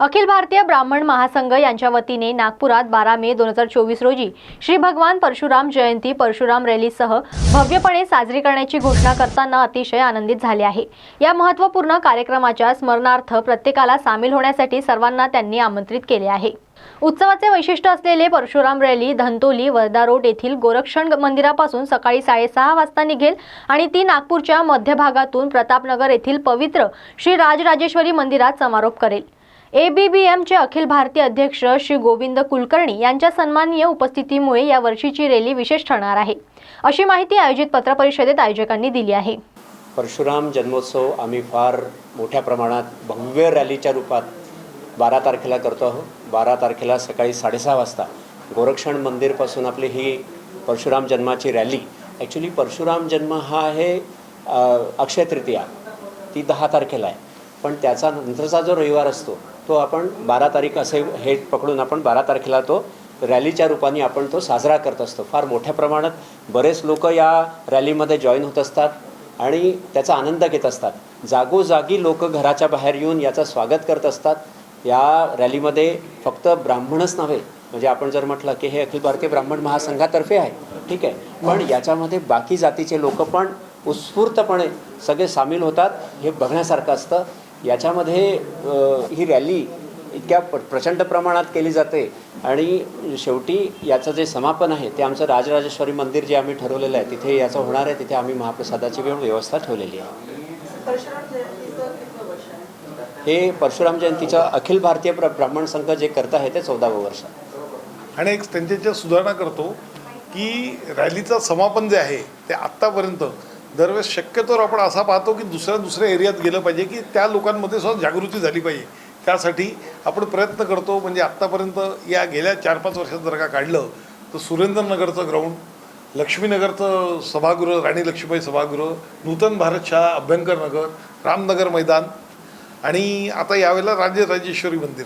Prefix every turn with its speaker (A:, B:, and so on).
A: अखिल भारतीय ब्राह्मण महासंघ यांच्या वतीने नागपुरात बारा मे दोन हजार चोवीस रोजी श्री भगवान परशुराम जयंती परशुराम रॅलीसह भव्यपणे साजरी करण्याची घोषणा करताना अतिशय आनंदित झाले आहे. या महत्त्वपूर्ण कार्यक्रमाच्या स्मरणार्थ प्रत्येकाला सामील होण्यासाठी सर्वांना त्यांनी आमंत्रित केले आहे. उत्सवाचे वैशिष्ट्य असलेले परशुराम रॅली धंतोली वर्धा रोड येथील गोरक्षण मंदिरापासून सकाळी साडेसहा वाजता निघेल आणि ती नागपूरच्या मध्यभागातून प्रतापनगर येथील पवित्र श्री राजराजेश्वरी मंदिरात समारोप करेल. एबीबीएमचे अखिल भारतीय अध्यक्ष श्री गोविंद कुलकर्णी यांच्या सन्माननीय उपस्थितीमुळे या वर्षीची रॅली विशेष ठरणार आहे. अशी माहिती आयोजित पत्रपरिषदेत आयोजकांनी दिली आहे.
B: परशुराम जन्मोत्सव आम्ही फार मोठ्या प्रमाणात भव्य रॅलीच्या रूपात बारा तारखेला करतो आहोत. बारा तारखेला सकाळी साडेसहा वाजता गोरक्षण मंदिरपासून आपली ही परशुराम जन्माची रॅली. ॲक्च्युली परशुराम जन्म हा आहे अक्षय तृतीया. ती दहा तारखेला आहे. पण त्याचा नंतरचा जो रविवार असतो तो आपण बारा तारीख असे हे पकडून आपण बारा तारखेला तो रॅलीच्या रूपाने आपण तो साजरा करत असतो. फार मोठ्या प्रमाणात बरेच लोक या रॅलीमध्ये जॉईन होत असतात आणि त्याचा आनंद घेत असतात. जागोजागी लोक घराच्या बाहेर येऊन याचं स्वागत करत असतात. या रॅलीमध्ये फक्त ब्राह्मणच नव्हे म्हणजे आपण जर म्हटलं की हे अखिल भारतीय ब्राह्मण महासंघातर्फे आहे ठीक आहे. पण याच्यामध्ये बाकी जातीचे लोक पण उत्स्फूर्तपणे सगळे सामील होतात. हे बघण्यासारखं असतं. याच्यामध्ये ही रॅली इतक्या प प्रचंड प्रमाणात केली जाते. आणि शेवटी याचं जे समापन आहे ते आमचं राजराजेश्वरी मंदिर जे आम्ही ठरवलेलं आहे तिथे याचं होणार आहे तिथे आम्ही महाप्रसादाची वेळ व्यवस्था ठेवलेली आहे. हे परशुराम जयंतीचं अखिल भारतीय ब्र ब्राह्मण संघ जे करत आहे ते चौदावं वर्ष.
C: आणि एक त्यांच्याच्या सुधारणा करतो की रॅलीचं समापन जे आहे ते आत्तापर्यंत दरवेळेस शक्यतोवर आपण असा पाहतो की दुसऱ्या दुसऱ्या एरियात गेलं पाहिजे की त्या लोकांमध्ये सुद्धा जागृती झाली पाहिजे. त्यासाठी आपण प्रयत्न करतो म्हणजे आत्तापर्यंत या गेल्या चार पाच वर्षात जर का काढलं तर सुरेंद्रनगरचं ग्राउंड लक्ष्मीनगरचं सभागृह राणी लक्ष्मीबाई सभागृह नूतन भारत शाळा अभ्यंकर नगर रामनगर मैदान आणि आता यावेळेला राजे राजेश्वरी मंदिर.